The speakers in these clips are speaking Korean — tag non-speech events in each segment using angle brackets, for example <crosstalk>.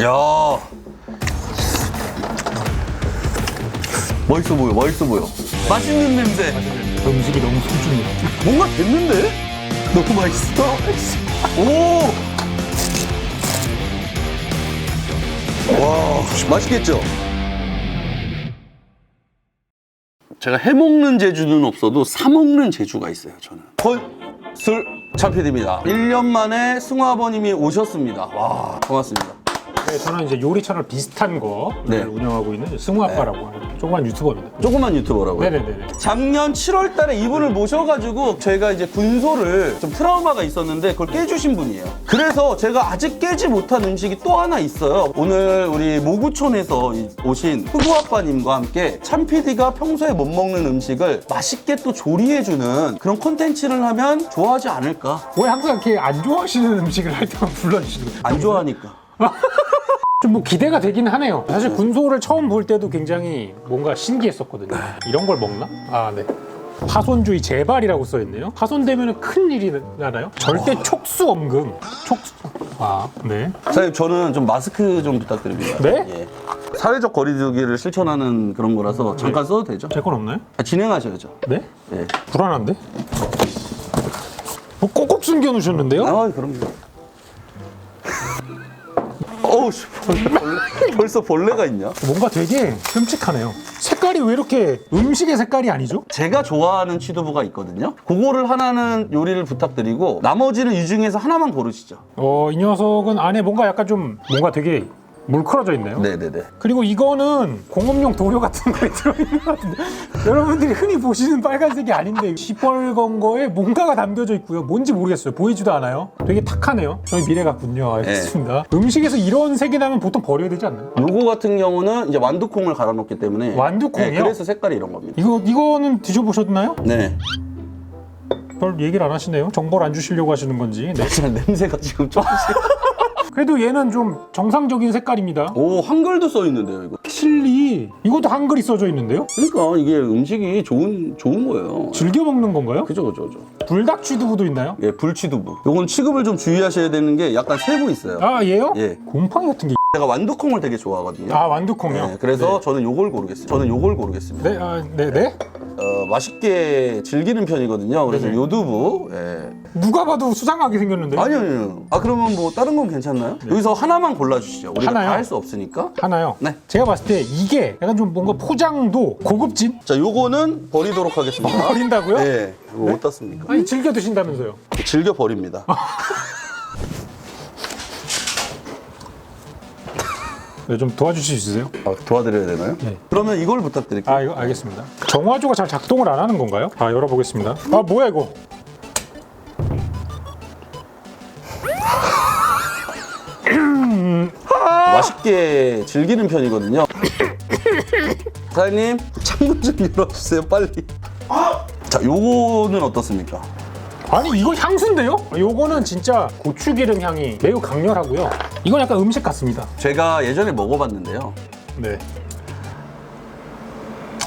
야 맛있어 보여 맛있어 보여 맛있는 냄새 음식이 너무 소중해. 뭔가 됐는데? 너무 맛있어 오! 와 맛있겠죠? 제가 해먹는 재주는 없어도 사먹는 재주가 있어요 저는 헐술 참피디입니다 1년 만에 승호 아버님이 오셨습니다 와 고맙습니다 네, 저는 이제 요리 채널 비슷한 거 네. 운영하고 있는 승우 아빠라고 하는 조그만 유튜버입니다. 조그만 유튜버라고요? 네네네. 작년 7월 달에 이분을 모셔가지고 제가 이제 군소를 좀 트라우마가 있었는데 그걸 깨주신 분이에요. 그래서 제가 아직 깨지 못한 음식이 또 하나 있어요. 오늘 우리 모구촌에서 이- 오신 흑우 아빠님과 함께 참PD가 평소에 못 먹는 음식을 맛있게 또 조리해주는 그런 콘텐츠를 하면 좋아하지 않을까? 왜 항상 이렇게 안 좋아하시는 음식을 할 때만 불러주시는 거예요? 안 좋아하니까. 좀 뭐 기대가 되긴 하네요. 사실 군소를 처음 볼 때도 굉장히 뭔가 신기했었거든요. 이런 걸 먹나? 아, 네. 파손주의 재발이라고 써있네요. 파손되면 큰 일이 나나요? 절대 촉수 엄금. 촉수. 아, 네. 사장님 저는 좀 마스크 좀 부탁드립니다. 네? 예. 사회적 거리두기를 실천하는 그런 거라서 잠깐 써도 되죠? 제 건 없나요? 아, 진행하셔야죠. 네? 예. 불안한데? 뭐 꼭꼭 숨겨놓으셨는데요? 아, 그럼요. 어우, 씨, 벌레, 벌레. 벌써 벌레가 있냐? 뭔가 되게 끔찍하네요. 색깔이 왜 이렇게 음식의 색깔이 아니죠? 제가 좋아하는 취두부가 있거든요. 그거를 하나는 요리를 부탁드리고 나머지는 이 중에서 하나만 고르시죠. 어, 이 녀석은 안에 뭔가 약간 좀 뭔가 되게 물크러져 있네요. 네네네. 그리고 이거는 공업용 도료 같은 거에 <laughs> 들어있는 것 같은데 여러분들이 흔히 보시는 빨간색이 아닌데 시뻘건 거에 뭔가가 담겨져 있고요. 뭔지 모르겠어요. 보이지도 않아요. 되게 탁하네요. 저희 미래 같군요. 알겠습니다. 음식에서 이런 색이 나면 보통 버려야 되지 않나요? 요거 같은 경우는 이제 완두콩을 갈아 넣기 때문에 완두콩이요? 네, 그래서 색깔이 이런 겁니다. 이거 이거는 드셔보셨나요? 네. 별 얘기를 안 하시네요. 정보를 안 주시려고 하시는 건지. 네. <laughs> 냄새가 지금 조금씩. 그래도 얘는 좀 정상적인 색깔입니다. 오, 한글도 써 있는데요, 이거. 칠리 이것도 한글이 써져 있는데요. 그러니까 이게 음식이 좋은 좋은 거예요. 즐겨 먹는 건가요? 그죠, 그죠, 그죠. 불닭 취두부도 있나요? 예, 불취두부. 요건 취급을 좀 주의하셔야 되는 게 약간 세부 있어요. 아 얘요? 예. 곰팡이 같은 게. 제가 완두콩을 되게 좋아하거든요. 아 완두콩이요. 네, 그래서 저는 요걸 고르겠습니다. 저는 요걸 고르겠습니다. 네, 아, 네, 네. 어, 맛있게 즐기는 편이거든요. 그래서 네네. 요두부. 예. 누가 봐도 수상하게 생겼는데요. 아니요, 아니요. 아, 그러면 뭐 다른 건 괜찮나요? 여기서 하나만 골라주시죠. 우리가 하나요? 다 할 수 없으니까. 하나요. 네. 제가 봤을 때 이게 약간 좀 뭔가 포장도 고급진 자, 요거는 버리도록 하겠습니다. <laughs> 버린다고요? 네. 이거 어떻습니까? 아니 즐겨 드신다면서요. 즐겨 버립니다. <laughs> 네, 좀 도와주실 수 있으세요? 아, 도와드려야 되나요? 네. 그러면 이걸 부탁드릴게요. 아 이거 알겠습니다. 정화조가 잘 작동을 안 하는 건가요? 아 열어보겠습니다. 아 뭐야 이거? 맛있게 즐기는 편이거든요. <coughs> 사장님, 창문 좀 열어주세요, 빨리. 자, 요거는 어떻습니까? 아니 이거 향수인데요? 요거는 진짜 고추기름 향이 매우 강렬하고요. 이건 약간 음식 같습니다. 제가 예전에 먹어봤는데요. 네.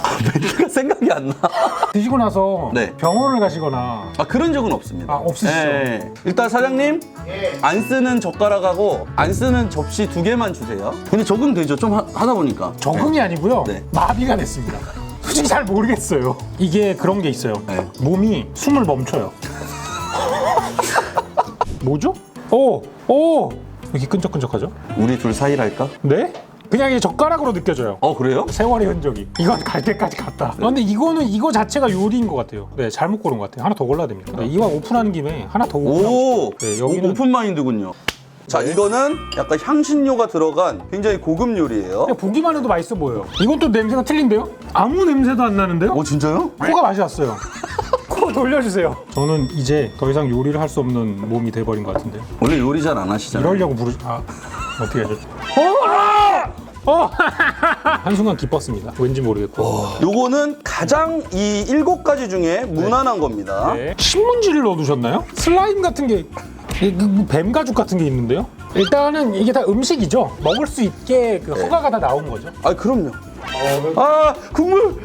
<laughs> 멘트가 생각이 안 나. 드시고 나서 네. 병원을 가시거나 아, 그런 적은 없습니다. 아, 없으시죠? 예. 일단 사장님, 안 쓰는 젓가락하고 안 쓰는 접시 두 개만 주세요. 근데 적응되죠? 좀 하, 다 보니까. 적응이 아니고요. 네. 마비가 됐습니다. 솔직히 잘 모르겠어요. 이게 그런 게 있어요. 네. 몸이 숨을 멈춰요. 뭐죠? 오, 오, 이렇게 끈적끈적하죠? 네. 우리 둘 사이랄까? 네? 그냥 이 젓가락으로 느껴져요. 어, 그래요? 세월의 흔적이. 이건 갈 때까지 갔다. 아, 근데 이거는 이거 자체가 요리인 것 같아요. 네, 잘못 고른 것 같아요. 하나 더 골라야 됩니다. 네, 이왕 오픈하는 김에 하나 더 오픈. 오, 네, 여기는- 오, 오픈 마인드군요. 자, 이거는 약간 향신료가 들어간 굉장히 고급 요리예요. 그냥 보기만 해도 맛있어 보여요. 이건 또 냄새가 틀린데요? 아무 냄새도 안 나는데요? 오, 진짜요? 코가 맛이 왔어요. 코 돌려주세요. 저는 이제 더 이상 요리를 할 수 없는 몸이 돼버린 것 같은데요. 원래 요리 잘 안 하시잖아요. 이러려고 부르. 아 어떻게 하셨죠? 어! 아! <laughs> 어! 한순간 기뻤습니다. 왠지 모르겠고. 요거는 가장 이 일곱 가지 중에 무난한 겁니다. 네. 신문지를 넣어두셨나요? 슬라임 같은 게, 이- 그- 그 뱀가죽 같은 게 있는데요? 일단은 이게 다 음식이죠. 먹을 수 있게 그 허가가 다 나온 거죠. 아, 그럼요. 아, 국물!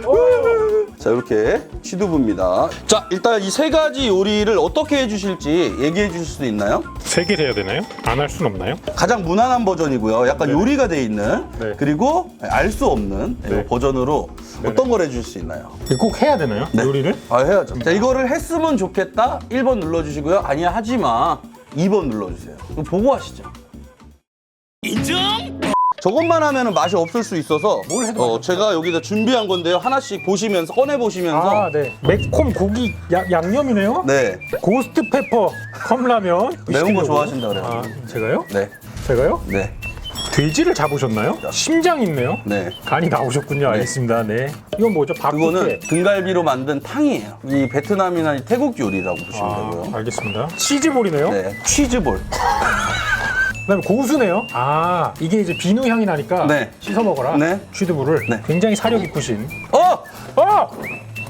자, 자, 이렇게 취두부입니다. 자, 일단 이 세 가지 요리를 어떻게 해주실지 얘기해 주실 수 있나요? 세개 해야 되나요? 안 할 순 없나요? 가장 무난한 버전이고요. 약간 요리가 돼 있는 네. 그리고 알 수 없는 이 네. 버전으로 네네. 어떤 걸 해줄 수 있나요? 이거 꼭 해야 되나요? 네. 요리를? 아 해야죠. 자 이거를 했으면 좋겠다. 1번 눌러주시고요. 아니야 하지 마. 2번 눌러주세요. 이거 보고 하시죠. 인정. 저것만 하면 맛이 없을 수 있어서 뭘 해도 어. 제가 여기다 준비한 건데요. 하나씩 보시면서 꺼내 보시면서 아, 네. 매콤 고기 야- 양념이네요. 네 고스트 페퍼 컵라면. 매운 거 좋아하신다 그래요. 아, 제가요? 네, 제가요? 네, 돼지를 잡으셨나요? 심장 있네요. 네. 간이 나오셨군요. 알겠습니다. 네. 이건 뭐죠? 박국회. 등갈비로 만든 탕이에요. 이 베트남이나 이 태국 요리라고 보시면 아, 되고요. 알겠습니다. 치즈볼이네요. 네, 치즈볼. <laughs> 그다음에 고수네요. 아, 이게 이제 비누 향이 나니까 네. 씻어 먹어라. 네. 취두부를 네. 굉장히 사려 깊으신. 어! 어!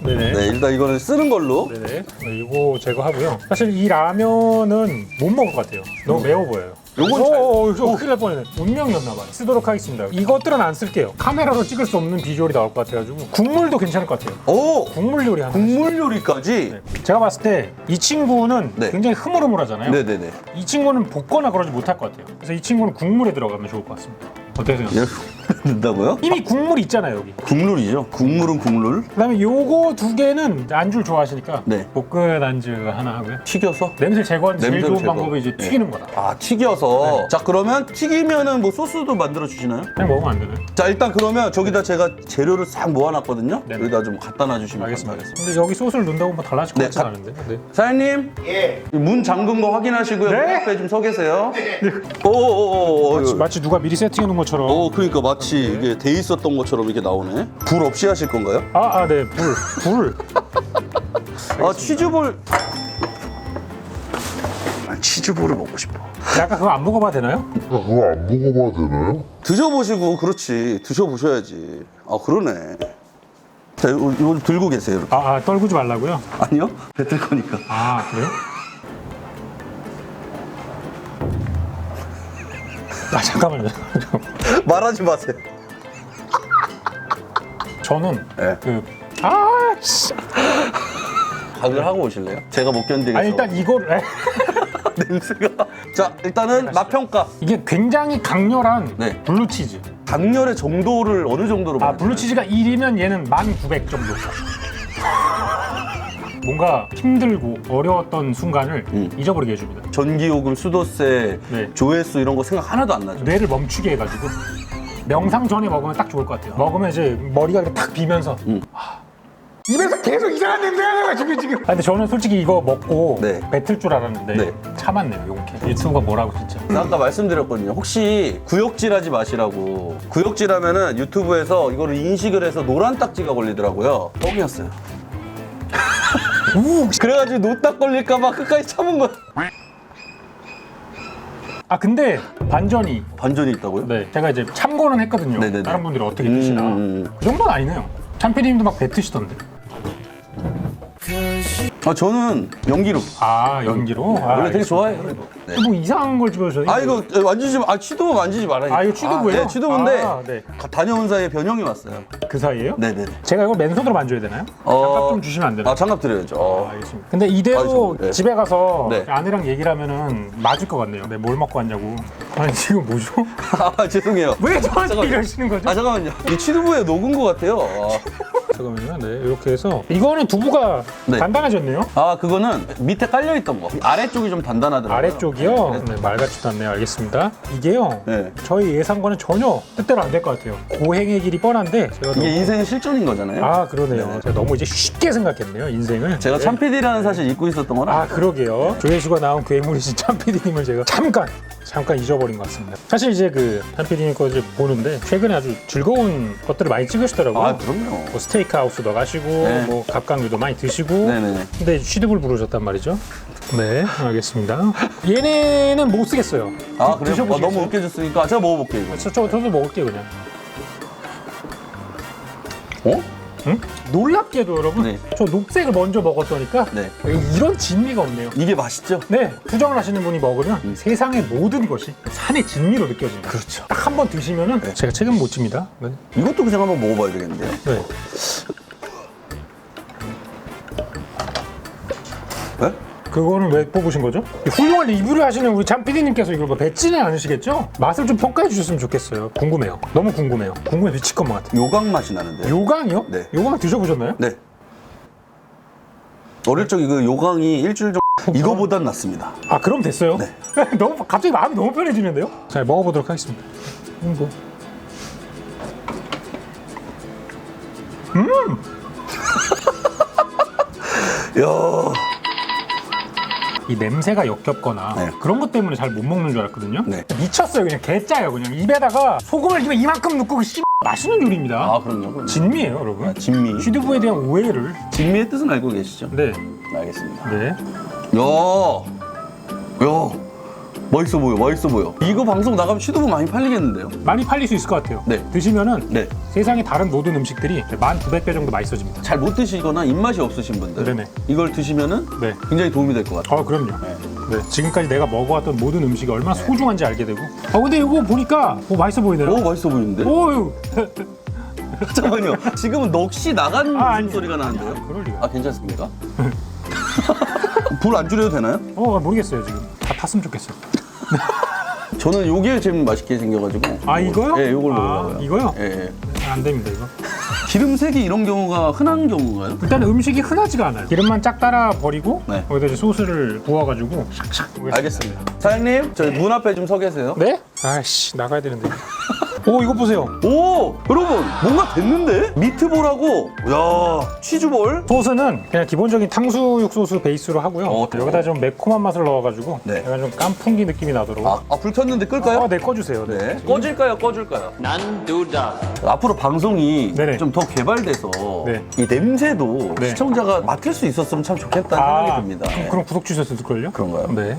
네네. 네, 일단 이거는 쓰는 걸로. 네네. 네, 이거 제거하고요. 사실 이 라면은 못 먹을 것 같아요. 너무 매워 보여요. 요건 어, 잘- 어, 이거 큰일 날 뻔했네. 운명이었나 봐요. 쓰도록 하겠습니다. 이것들은 안 쓸게요. 카메라로 찍을 수 없는 비주얼이 나올 것 같아가지고 국물도 괜찮을 것 같아요. 오! 국물 요리 하나. 국물 요리까지. 네. 제가 봤을 때 이 친구는 네. 굉장히 흐물흐물하잖아요. 네네네. 이 친구는 볶거나 그러지 못할 것 같아요. 그래서 이 친구는 국물에 들어가면 좋을 것 같습니다. 생각하세요? 넣는다고요? 이미 국물 있잖아요 여기. 국룰이죠. 국물은 국룰. 그다음에 요거 두 개는 안주를 좋아하시니까 네. 볶은 안주 하나 하고요. 튀겨서? 냄새 제거하는 제일 냄새를 좋은 제거. 방법이 이제 네. 튀기는 거다. 아, 튀겨서. 자, 그러면 튀기면은 뭐 소스도 만들어 주시나요? 그냥 먹으면 안 되나요? 자, 일단 그러면 저기다 제가 재료를 싹 모아놨거든요. 네. 여기다 좀 갖다 놔주시면 알겠습니다. 감사하겠습니다. 근데 여기 소스를 넣는다고 뭐 달라질 것 네, 같지 가- 않은데. 네. 사장님, 예. 문 잠근 거 확인하시고요. 네? 문 앞에 좀 서 계세요. 오오오오. 마치, 마치 누가 미리 세팅해 놓은 것처럼. 오, 그러니까 마치 이게 돼 있었던 것처럼 이렇게 나오네. 불 없이 하실 건가요? 아, 아, 네, 불, 불. <laughs> 아, 치즈볼. 난 치즈볼을 먹고 싶어. 약간 그거 안 먹어봐도 되나요? 그거 안 먹어봐도 되나요? 드셔보시고 그렇지 드셔보셔야지 아 그러네 자 이거, 이거 들고 계세요 이렇게. 아, 아, 떨구지 말라고요? 아니요 <laughs> 뱉을 거니까 아, 그래요? 아, 잠깐만요. <laughs> 말하지 마세요 저는 네. 그 아, 진짜. 각을 하고 오실래요? 제가 못 견디겠어 아 일단 이걸 <laughs> 냄새가 자 일단은 맛 평가 이게 굉장히 강렬한 네. 블루치즈. 강렬의 정도를 어느 정도로 아? 블루치즈가 1이면 얘는 1900 정도. 뭔가 힘들고 어려웠던 순간을 음. 잊어버리게 해줍니다. 전기요금 수도세 네. 조회수 이런 거 생각 하나도 안 나죠 뇌를 멈추게 해가지고 명상 전에 먹으면 딱 좋을 것 같아요. 먹으면 이제 머리가 이렇게 탁 비면서 음. 아, 입에서 계속 이상한 냄새가 나가지고 지금. 아, 근데 저는 솔직히 이거 먹고 네. 뱉을 줄 알았는데 네. 참았네요. 용케. 유튜브가 뭐라고 진짜. 아까 말씀드렸거든요 혹시 구역질하지 마시라고 구역질하면은 유튜브에서 이거를 인식을 해서 노란 딱지가 걸리더라고요 뻥이었어요 우! 그래가지고 노딱 걸릴까봐 끝까지 참은 거야 아 근데 반전이 반전이 있다고요? 네 제가 이제 참고는 했거든요. 네네네. 다른 분들이 어떻게 음, 드시나. 음, 음. 그 정도는 아니네요. 참피디님도 막 뱉으시던데. 아 저는 연기로 아 연기로? 아, 원래 되게. 좋아해요. 그래도. 네. 뭐 이상한 걸 집어주셔. 아 이거 만지지 마. 아 취두부 만지지 말아요. 아, 이거 취두부예요? 네, 취두부인데 아, 네. 가- 다녀온 사이에 변형이 왔어요. 그 사이에요? 네네. 제가 이걸 맨손으로 만져야 되나요? 어, 장갑 좀 주시면 안 되나요? 아 장갑 드려야죠. 아, 어. 알겠습니다. 근데 이대로 아이고, 네. 집에 가서 네. 아내랑 얘기를 하면은 맞을 것 같네요. 네, 뭘 먹고 왔냐고. 아니 지금 뭐죠? <laughs> 아 죄송해요. 왜 저한테 잠깐만요. 이러시는 거죠? 아 잠깐만요. 이 취두부에 녹은 것 같아요. <laughs> 잠깐만요. 네, 이렇게 해서 이거는 두부가 네. 단단해졌네요. 아, 아, 그거는 밑에 깔려 있던 거. 아래쪽이 좀 단단하더라고요. 아래쪽이요? 네, 말 같지도 않네요. 알겠습니다. 이게요. 네. 저희 예상과는 전혀 뜻대로 안 될 것 같아요. 고행의 길이 뻔한데 제가 너무... 이게 인생의 실존인 거잖아요. 아 그러네요. 네네. 제가 너무 이제 쉽게 생각했네요. 인생을. 제가 네. 참PD라는 사실 잊고 있었던 거라. 아 그러게요. 조회수가 나온 괴물이신 참PD님을 제가 잠깐 잠깐 잊어버린 것 같습니다. 사실 이제 그 참PD님 거 이제 보는데 최근에 아주 즐거운 것들을 많이 찍으시더라고요. 아, 그럼요. 뭐 스테이크 하우스도 가시고 네. 뭐 갑각류도 많이 드시고 네네네. 근데 취득을 부르셨단 말이죠. 네, 알겠습니다. 얘네는 못 쓰겠어요. 아, 드- 그래요? 아, 드셔보시겠어요? 너무 웃겨졌으니까 제가 먹어볼게요, 이거. 저, 저, 저도 먹을게요 그냥. 어? 응? 놀랍게도 여러분, 네. 저 녹색을 먼저 먹었더니까 네. 이런 진미가 없네요. 이게 맛있죠? 네, 투정을 하시는 분이 먹으면 세상의 모든 것이 산의 진미로 느껴집니다. 그렇죠. 딱 한 번 드시면은 제가 책임 못 집니다. 네. 이것도 그냥 한번 먹어봐야 되겠는데요. 네. 그거는 왜 뽑으신 거죠? 훌륭한 리뷰를 하시는 우리 참 PD님께서 이걸 뭐 뱉지는 않으시겠죠? 맛을 좀 평가해 주셨으면 좋겠어요. 궁금해요. 너무 궁금해요. 궁금해 미칠 것만 같아요. 요강 맛이 나는데. 요강이요? 네. 요강 드셔보셨나요? 네. 어릴 적 이거 요강이 일주일 정도 이거보단 낫습니다. 아 그럼 됐어요? 네. <laughs> 너무 갑자기 마음이 너무 편해지는데요? 자 먹어보도록 하겠습니다. 음, 뭐. <laughs> 야, 이 냄새가 역겹거나 네. 그런 것 때문에 잘 못 먹는 줄 알았거든요. 네. 미쳤어요. 그냥 개짜요. 그냥 입에다가 소금을 입에 이만큼 넣고 씨 맛있는 요리입니다. 아 그럼요. 그럼요. 진미예요, 여러분. 아, 진미. 취두부에 대한 오해를. 진미의 뜻은 알고 계시죠? 네, 알겠습니다. 네. 야, 야, 맛있어 보여, 맛있어 보여. 이거 방송 나가면 취두부 많이 팔리겠는데요? 많이 팔릴 수 있을 것 같아요. 네. 드시면은 네. 세상의 다른 모든 음식들이 1,900배 정도 맛있어집니다. 잘 못 드시거나 입맛이 없으신 분들, 네네. 이걸 드시면은 네. 굉장히 도움이 될 것 같아요. 아, 그럼요. 네. 네. 지금까지 내가 먹어왔던 모든 음식이 얼마나 소중한지 알게 되고. 아, 근데 이거 보니까 오, 맛있어 보이네요. 오, 맛있어 보이는데? 오, <laughs> 잠깐만요. 지금은 넋이 나간 아, 아니. 소리가 나는데요? 그럴 리가. 아, 괜찮습니까? <laughs> 불 안 줄여도 되나요? 어, 모르겠어요, 지금. 다 탔으면 좋겠어요. <laughs> 저는 요게 제일 맛있게 생겨가지고. 아, 이거요? 예, 요걸 아, 먹어요. 이거요? 예, 예. 아, 안 됩니다, 이거. <laughs> 기름색이 이런 경우가 흔한 경우인가요? 일단 음식이 흔하지가 않아요. 기름만 쫙 따라 버리고 네. 거기다 이제 소스를 부어가지고 샥샥. 알겠습니다. 사장님, 저희 문 앞에 좀 서 계세요. 네? 아이씨 나가야 되는데. 오 이거 보세요. 오, 여러분, 뭔가 됐는데? 미트볼하고, 야, 치즈볼? 소스는 그냥 기본적인 탕수육 소스 베이스로 하고요. 어, 여기다 좀 매콤한 맛을 넣어가지고 네. 약간 좀 깐풍기 느낌이 나도록. 아, 아, 불 켰는데 끌까요? 아, 네 꺼주세요. 네. 네. 꺼질까요? 꺼줄까요? 난 두다. 앞으로 방송이 네네. 좀 더 개발돼서 네. 이 냄새도 네. 시청자가 맡을 수 있었으면 참 좋겠다는 생각이 듭니다. 그럼, 네. 그럼 구독 주셨을 걸요? 그런가요? 네.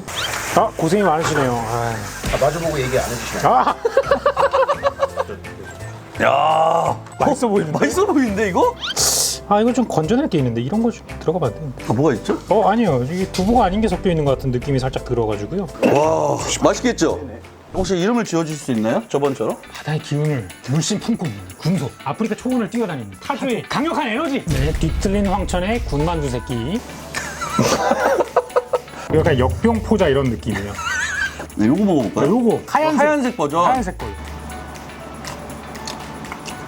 아 고생이 많으시네요. 아, 마주보고 얘기 안 해주시나요? 아 <laughs> 야, 맛있어 보이는데. 맛있어 보이는데 이거? 아 이거 좀 건져낼 게 있는데 이런 거 좀 들어가면 안 되는데. 아, 뭐가 있죠? 어 아니요 이게 두부가 아닌 게 섞여 있는 것 같은 느낌이 살짝 들어가지고요. 와, 맛있겠죠? 혹시 이름을 지어주실 수 있나요? 저번처럼? 바다의 기운을 물씬 품고 있는 군소 아프리카 초원을 뛰어다니는 타조의 강력한 에너지 네 뒤틀린 황천의 군만두 새끼 <laughs> 약간 역병포자 이런 느낌이에요 네, 요거 먹어볼까요? 아, 요거 하얀색 하얀색 버전. 하얀색 거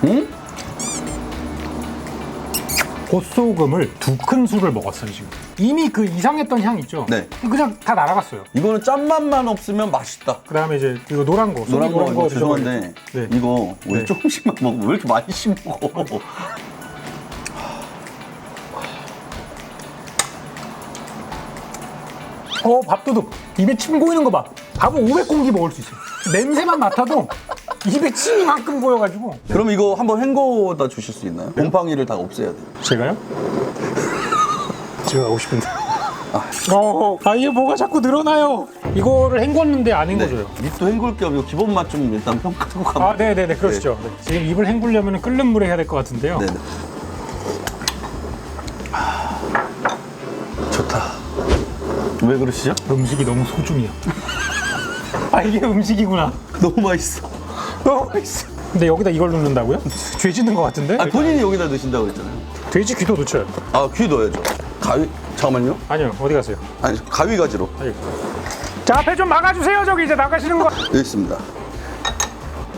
응? 꽃소금을 두 큰술을 먹었어요 지금 이미 그 이상했던 향 있죠 네. 그냥 다 날아갔어요 이거는 짠맛만 없으면 맛있다. 그 다음에 이제 이거 노란 거 노란 거, 이거. 죄송한데 네. 이거 왜 네. 조금씩만 먹으면 왜 이렇게 많이 씹어? 어 밥도둑 입에 침 고이는 거봐 밥은 500공기 먹을 수 있어요 냄새만 맡아도 입에 침이 만큼 고여가지고 그럼 이거 한번 헹궈다 주실 수 있나요? 곰팡이를 다 없애야 돼요. 제가요? <laughs> 제가 하고 싶은데 어, 아 이게 뭐가 자꾸 늘어나요 이거를 헹궜는데 안 헹궈줘요 밑도 헹굴 겸 이거 기본 맛 좀 일단 평가하고 가면. 아 네네네 그러시죠 네. 지금 입을 헹구려면 끓는 물에 해야 될 것 같은데요 네네. 좋다. 왜 그러시죠? 음식이 너무 소중해요 아 이게 음식이구나 <laughs> 너무 맛있어. 너무 맛있어 근데 여기다 이걸 넣는다고요? 죄 짓는 것 같은데? 아 본인이 여기다 넣으신다고 했잖아요. 돼지 귀도 넣쳐요 아귀 넣어야죠. 가위 잠깐만요. 아니요 어디 가세요? 아니 가위 가지로 아니. 자 앞에 좀 막아주세요 저기 이제 나가시는 거 여기 있습니다.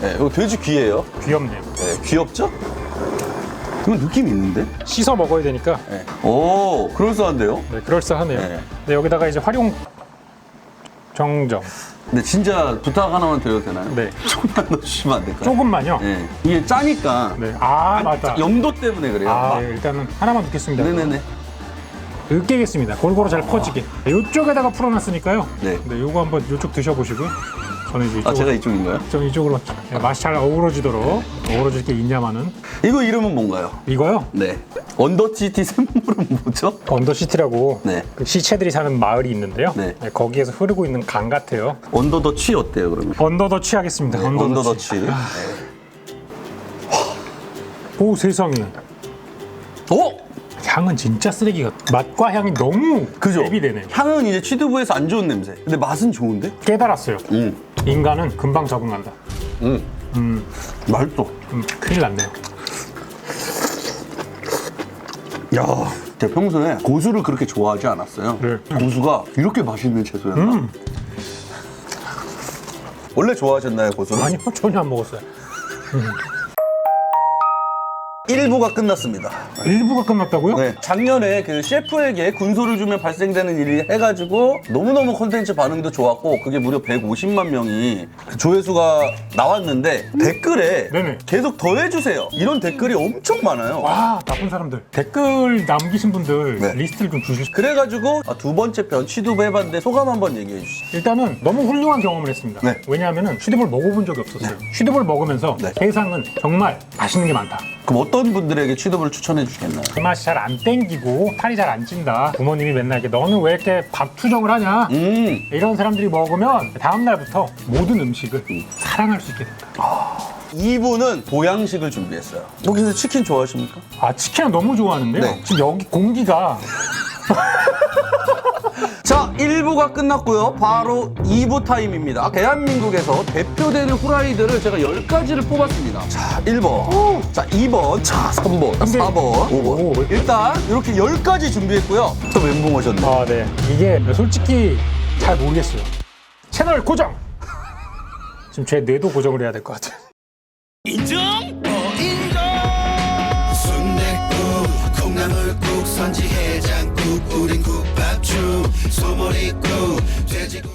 네, 이거 돼지 귀예요. 귀엽네요 네, 귀엽죠? 이건 느낌 있는데? 씻어 먹어야 되니까 네. 오, 그럴싸한데요? 네 그럴싸하네요 네. 네 여기다가 이제 활용 정정 근데 진짜 부탁 하나만 드려도 되나요? 네 <laughs> 조금만 넣어주시면 안 될까요? 조금만요 네. 이게 짜니까 네. 아 맞다 염도 때문에 그래요. 아 막. 네, 일단은 하나만 넣겠습니다 네네네. 으깨겠습니다 골고루 잘 퍼지게 이쪽에다가 풀어놨으니까요 네. 네 요거 한번 이쪽 드셔보시고요 저는 이제 아 이쪽으로 제가 이쪽인가요? 좀 이쪽으로 네, 맛이 잘 어우러지도록 어우러질 게 있냐마는 이거 이름은 뭔가요? 이거요 네. 언더시티 샘물은 뭐죠? 언더시티라고 네. 그 시체들이 사는 마을이 있는데요 네. 네, 거기에서 흐르고 있는 강 같아요 언더 더취 어때요 그러면? 언더더치 하겠습니다 네, 언더 더 언더더치 취. 네. 오 세상에 오! 향은 진짜 쓰레기 같아 맛과 향이 너무 그죠? 대비되네 향은 이제 취두부에서 안 좋은 냄새. 근데 맛은 좋은데? 깨달았어요 음. 인간은 금방 적응한다 음. 음, 맛있어. 음 큰일 났네요 야, 제가 평소에 고수를 그렇게 좋아하지 않았어요. 네. 고수가 이렇게 맛있는 채소였나? 음. 원래 좋아하셨나요, 고수를? 아니요 전혀 안 먹었어요 <laughs> 1부가 끝났습니다. 1부가 끝났다고요? 네. 작년에 그 셰프에게 군소를 주면 발생되는 일이 해가지고 너무너무 콘텐츠 반응도 좋았고 그게 무려 150만 명이 그 조회수가 나왔는데 댓글에 네네. 계속 더해주세요. 이런 댓글이 엄청 많아요. 와 나쁜 사람들 댓글 남기신 분들 네. 리스트를 좀 주실 수 그래가지고 아, 두 번째 편 취두부 해봤는데 소감 한번 얘기해 주시죠. 일단은 너무 훌륭한 경험을 했습니다. 네. 왜냐하면 슈드볼 먹어본 적이 없었어요. 슈드볼 먹으면서 네. 세상은 정말 맛있는 게 많다. 그럼 어떤 분들에게 취두부를 추천해 주시겠나요? 그 맛이 잘 안 땡기고 살이 잘 안 찐다. 부모님이 맨날 이렇게 너는 왜 이렇게 밥 투정을 하냐? 음, 이런 사람들이 먹으면 다음 날부터 모든 음식을 사랑할 수 있게 된다. 2부는 보양식을 준비했어요. 혹시 치킨 좋아하십니까? 아 치킨은 너무 좋아하는데요. 네. 지금 여기 공기가 자, <laughs> 1부가 끝났고요. 바로 2부 타임입니다. 대한민국에서 대표되는 후라이들을 제가 10가지를 뽑았습니다. 자, 1번. 자, 2번. 자, 3번. 근데- 4번. 5번. 오. 일단 이렇게 10가지 준비했고요. 또 멘붕 오셨네. 아 네. 이게 솔직히 잘 모르겠어요. 채널 고정. 지금 제 뇌도 고정을 해야 될 것 같아요. 순댓국 콩나물국 선지 소머리고 돼지고